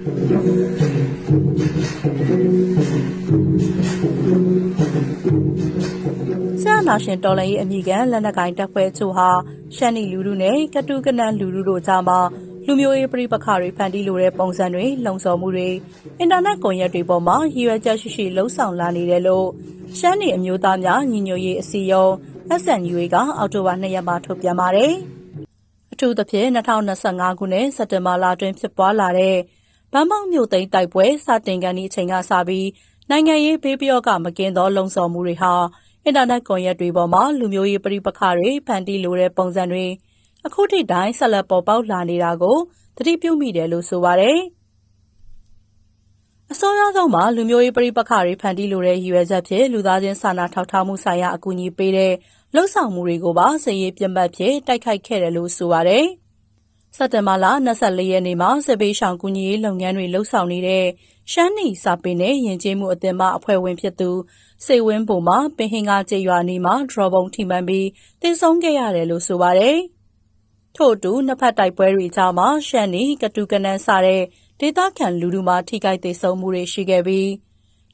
ဆရာနာရှင်တော်လှန်ရေးအမိခံလက်နက်ကိုင်တပ်ဖွဲ့ချို့ဟာရှမ်းနီလူလူနဲ့ကတူကနန်လူလူတို့ကြားမှာလူမျိုးရေးပြိပခါတွေဖန်တီးလိုတဲ့ပုံစံတွေလုံဆော်မှုတွေအင်တာနက်ကွန်ရက်တွေပေါ်မှာရည်ရွယ်ချက်ရှိရှိလှုံ့ဆော်လာနေတယ်လို့ရှမ်းနီအမျိုးသားများညီညွတ်ရေးအစည်းအရုံး SNUA ကအောက်တိုဘာ2ရက်မှာထုတ်ပြန်ပါတယ်။အထူးသဖြင့်2025ခုနှစ်စက်တင်ဘာလတွင်ဖြစ်ပွားလာတဲ့ ဗန်းမောက်မြို့သိမ်းတိုက်ပွဲ စတင်ကန်ဒီအချိန်ကစပြီး နိုင်ငံရေးဘေးပြောကမကင်းသောလုံဆော်မှုတွေဟာ အင်တာနက်ကွန်ရက်တွေပေါ်မှာ လူမျိုးရေးပြိပခါတွေ ဖန်တီးလိုတဲ့ပုံစံတွေ အခုထိတိုင်းဆက်လက်ပေါ်ပေါက်လာနေတာကို သတိပြုမိတယ်လို့ ဆိုပါတယ်။အစိုးရဆုံးမှာ လူမျိုးရေးပြိပခါတွေ ဖန်တီးလိုတဲ့ ရည်ရွယ်ချက်ဖြင့်လူသားချင်းစာနာထောက်ထားမှုဆိုင်ရာ အကူအညီပေးတဲ့လှုပ်ဆောင်မှုတွေကိုပါစည်ရေးပြတ်မှတ်ဖြင့်တိုက်ခိုက်ခဲ့တယ်လို့ ဆိုပါတယ်။ စက်တင်ဘာလ24ရက်နေ့မှာ စစ်ပေးဆောင်ကူညီရေးလုပ်ငန်းတွေလှုပ်ဆောင်နေတဲ့ ရှမ်းနီစာပင်နဲ့ ယဉ်ကျေးမှုအသင်းမှအဖွဲ့ဝင်ဖြစ်သူစေဝင်းပုံမှာ ပင်ဟင်ကကျေးရွာနီမှာ ဒရော်ဘုံထိမှန်ပြီးတင်ဆုံးခဲ့ရတယ်လို့ ဆိုပါတယ်။ထို့အတူ နှစ်ဖက်တိုက်ပွဲတွေကြားမှာ ရှမ်းနီ ကတူကနန်း စတဲ့ ဒေသခံလူထုမှထိခိုက်ဒေဆုံးမှုတွေ ရှိခဲ့ပြီး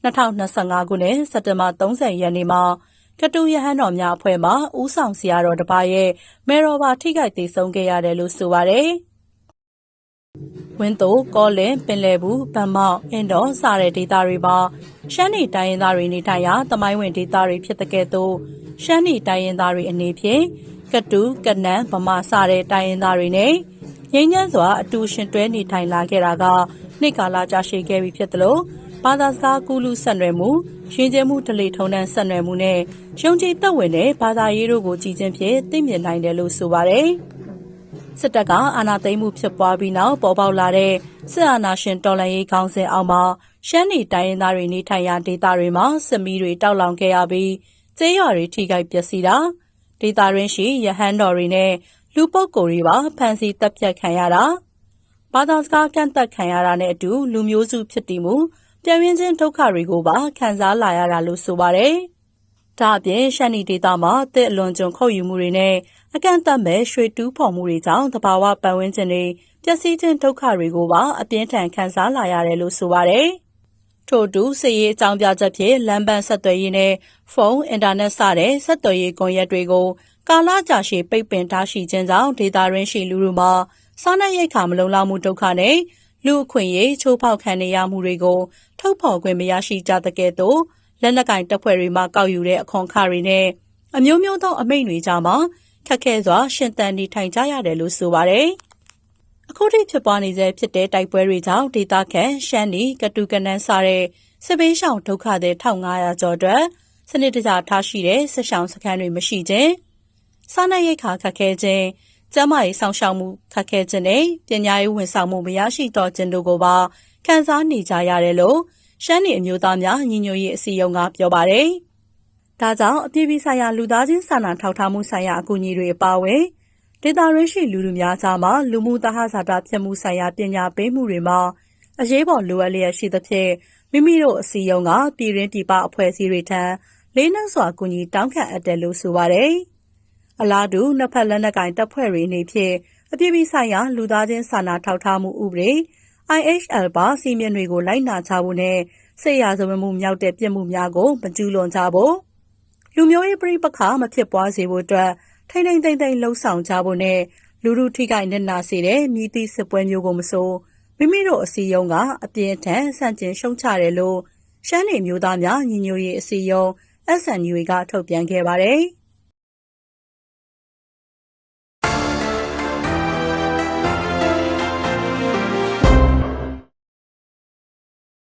2025ခုနှစ် စက်တင်ဘာ30ရက်နေ့မှာ ကတူရဟန်းတော်များအဖွဲ့မှ ဦးဆောင်ဆရာတော်တစ်ပါးရဲ့မေတော်ပါ ထိခိုက်ဒေဆုံးခဲ့ရတယ်လို့ ဆိုပါတယ်။ဝင်းတို ကောလင်ပင်လယ်ဘူး ဗန်မောက် အင်တော် စတဲ့ဒေသတွေမှာ ရှမ်းနီတိုင်းရင်းသားတွေ နေထိုင်ရာတမိုင်းဝင်ဒေသတွေ ဖြစ်တဲ့ကဲ့သို့ ရှမ်းနီတိုင်းရင်းသားတွေအနေဖြင့် ကတူကနန်း ဗမာ စတဲ့ တိုင်းရင်းသားတွေနဲ့ငင်းညမ်းစွာ အတူရှင်တွဲနေထိုင်လာခဲ့တာက နှစ်ကာလ ကြာရှည်ခဲ့ပြီဖြစ်သလို ဘာသာစကားကူးလူဆက်နွယ်မှုရှင်ကျဲမှုဒလေထုံတန်းဆက်နွယ်မှုနဲ့ယုံကြည်သက်ဝင်တဲ့ဘာသာရေးတို့ကိုကြည်ချင်းဖြင့်သိမြင်နိုင်တယ်လို့ဆိုပါတယ်။စစ်တပ်ကအာဏာသိမ်းမှုဖြစ်ပွားပြီးနောက်ပေါ်ပေါက်လာတဲ့စစ်အာဏာရှင်တော်လှန်ရေးခေါင်းစဉ်အောက်မှာရှမ်းနီတိုင်းရင်းသားတွေနေထိုင်ရာဒေသတွေမှာစစ်မီးတွေတောက်လောင်ခဲ့ရပြီးကျေးရွာတွေထိခိုက်ပျက်စီးတာဒေသရင်းရှိရဟန်းတော်တွေနဲ့လူပုတ်ကိုယ်တွေပါဖမ်းဆီးတပ်ဖြတ်ခံရတာဘာသာစကားကန့်သက်ခံရတာနဲ့အတူလူမျိုးစုဖြစ်တည်မှု ပြည်ရင်းချင်းဒုက္ခတွေကိုပါခံစားလာရတာလို့ဆိုပါတယ်။ဒါအပြင်ရှမ်းနီဒေသမှာတစ်အလွန်ကျွံခုတ်ယူမှုတွေနဲ့အကန့်အသတ်မဲ့ရွှေတူးဖော်မှုတွေကြောင့်တဘာဝပတ်ဝန်းကျင်တွေပျက်စီးခြင်းဒုက္ခတွေကိုပါအပြင်းထန်ခံစားလာရတယ်လို့ဆိုပါတယ်။ထို့အတူစစ်ရေးအကြောင်းပြချက်ဖြင့်လမ်းပန်းဆက်သွယ်ရေးနဲ့ဖုန်း၊အင်တာနက်စတဲ့ဆက်သွယ်ရေးကွန်ရက်တွေကိုကာလကြာရှည်ပိတ်ပင်ထားရှိခြင်းကြောင့်ဒေတာရင်းရှိလူလူမှာစားနပ်ရိက္ခာမလုံလောက်မှုဒုက္ခနဲ့ လူအခွင့်အရေး ချိုးဖောက်ခံနေရမှုတွေကို ထုတ်ဖော်ခွင့် မရရှိကြတဲ့ကဲ့သို့ လက်နက်ကင်တပ်ဖွဲ့တွေမှကောက်ယူတဲ့ အခွန်အခတွေနဲ့ အမျိုးမျိုးသော အမိန့်တွေကြားမှာ ခက်ခဲစွာ ရှင်သန်နေထိုင်ကြရတယ်လို့ ဆိုပါတယ်။အခုထိ ဖြစ်ပွားနေဆဲဖြစ်တဲ့ တိုက်ပွဲတွေကြောင့် ဒေသခံ ရှမ်းနီ ကတူကနန်းစားတဲ့ စစ်ပေးရှောင်ဒုက္ခသည်1500ကျော်အတွက် စနစ်တကျထားရှိတဲ့ဆက်ရှောင်စခန်းတွေ မရှိခြင်း စားနပ်ရိက္ခာ ခက်ခဲခြင်း ကျန်းမာရေးဆောင်ရှောက်မှုခက်ခဲခြင်းနဲ့ ပညာရေးဝန်ဆောင်မှု မရရှိတော့ခြင်းတို့ကိုပါ ခံစားနေကြရတယ်လို့ ရှမ်းနီအမျိုးသားများ ညီညွတ်ရေးအစည်းအရုံးက ပြောပါတယ်။ဒါကြောင့် အပြည်ပြည်ဆိုင်ရာ လူသားချင်းစာနာထောက်ထားမှုဆိုင်ရာ အကူအညီတွေ အပါအဝင် ဒေတာရင်းရှိ လူလူများကြားမှာ လူမှုသဟဇာတာဖြစ်မှုဆိုင်ရာ ပညာပေးမှုတွေမှာ အရေးပေါ် လိုအပ်လျက်ရှိသဖြင့် မိမိတို့အစည်းအရုံးက ပြည်ရင်း ပြည်ပ အဖွဲ့အစည်းတွေထံ လေးနှံစွာ ကူညီတောင်းခံအပ်တယ်လို့ ဆိုပါတယ်။ အလားတူနှစ်ဖက်လက်နက်ကင်တပ်ဖွဲ့တွေအနေဖြင့် အပြည်ပြည်ဆိုင်ရာ လူသားချင်းစာနာထောက်ထားမှုဥပဒေ IHL ပါစီမံတွေကို လိုက်နာကြဖို့နဲ့ဆေးရဇဝမှုမြောက်တဲ့ ပြစ်မှုများကို မကျူးလွန်ကြဖို့ လူမျိုးရေးပြိပခါမဖြစ်ပွားစေဖို့အတွက် ထိမ့်ထိမ့်သိမ့်သိမ့်လှုံ့ဆော်ကြဖို့နဲ့ လူလူထိခိုက်နေနာစေတဲ့မြည်သည့်စစ်ပွဲမျိုးကိုမဆို မိမိတို့အစည်းအရုံးက အပြင်းထန် ဆန့်ကျင်ရှုံချတယ်လို့ ရှမ်းနေမျိုးသားများ ညီညွတ်ရေးအစည်းအရုံး SNU ကထုတ်ပြန်ခဲ့ပါတယ်။